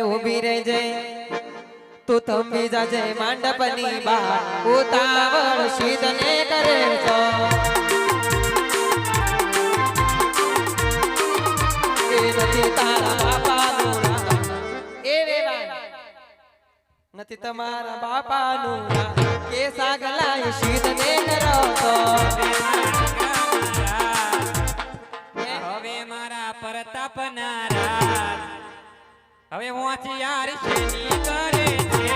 ઊભી રહેજે. તું થંભી જાજે, માંડપની બા ઉતાવળ શીતને કરે તો. એ નથી તારા બાપાનું. એ વેવાણ. નથી તમારા બાપાનું કે સાગલાય શીતને કરો હવે વાંચી યાર શેની કરે છે?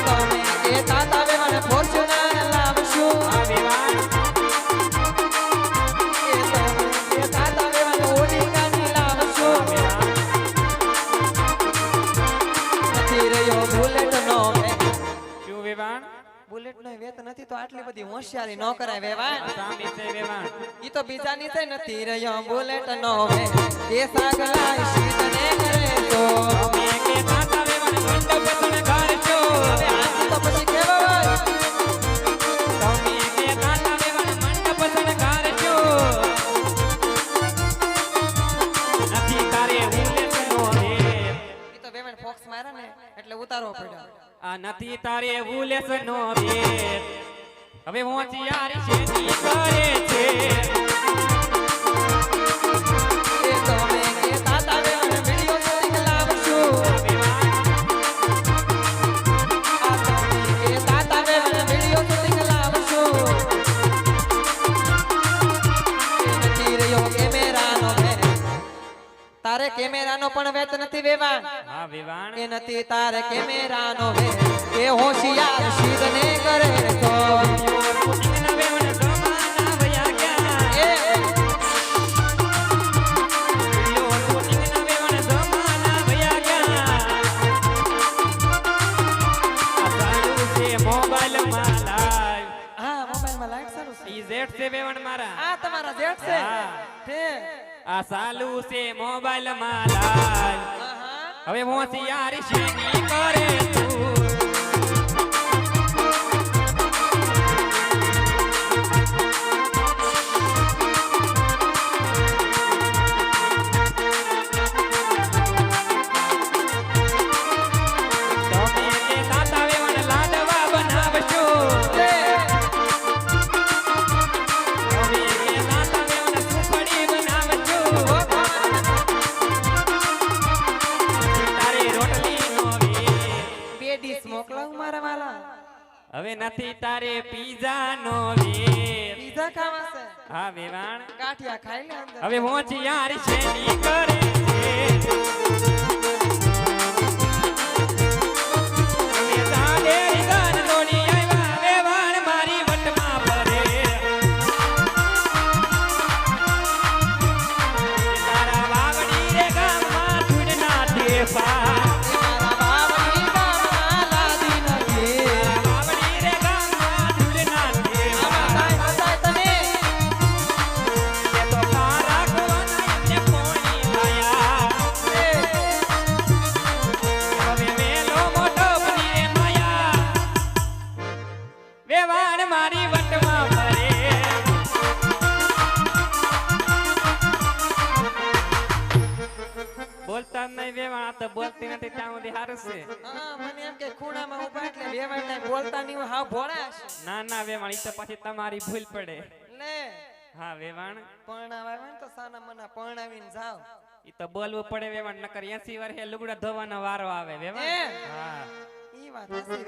તમે એ તાતા ફોર્ચ્યુનર લાવશું બુલેટ નથી તો આટલી બધી હોશિયારી ન કરાય વેવાણ. ઈ તો બીજા નીચે નથી રહ્યો બુલેટ નો એ સાગલા શીતને કરે તો અમે કે તાતા વેવાણ મંડપ શણગારશો હવે આથી તો પછી કેવા હોય? તમે કે તાતા વેવાણ મંડપ શણગારશો નથી તારે ઉલ્લેખનો હે ઈ તો વેવાણ ફોક્સ માર્યા ને એટલે ઉતારવો પડ્યો. આ નથી તારે ઉલ્લેખનો ભેદ. હવે હું યાર શેની કરે છે. કેમેરાનો પણ વેત નથી વેવાણ. હા વિવાણ. એ નથી તારે કેમેરાનો વેત. એ હોશિયાર શીધને કરે તો. હા તમારા જેઠ છે? આ સાલુ છે મોબાઈલમાં માં લાલ હવે હોશિયારી યાર બે ડીશ મોકલાવું મારા વાલા. હવે નથી તારે પીઝા નો વેર. પીઝા ખાવા છે. હા વેવાણ કાઠિયા ખાઈ લે અંદર. હવે મોચ યાર છે ની કરે છે? મારી વટમાં ભરે બોલતા નહીં વેવાણ આ તો બોલતી નથી ત્યાં સુધી હારું છે મને એમ કે ખૂણામાં ઊભા એટલે વાર કાંઈ બોલતા નહીં હા ભોળા ના ના વેવાણ ઈ તો પછી તમારી ભૂલ પડે. લે. હા વેવાણ પરણાવા ને તો સાના મના પરણાવીને જાવ ઈ તો બોલવું પડે વેવાણ નકર 80 વર્ષે લુગડા ધોવાનો વારો આવે વેવાણ હા. ઈ વાત હશે.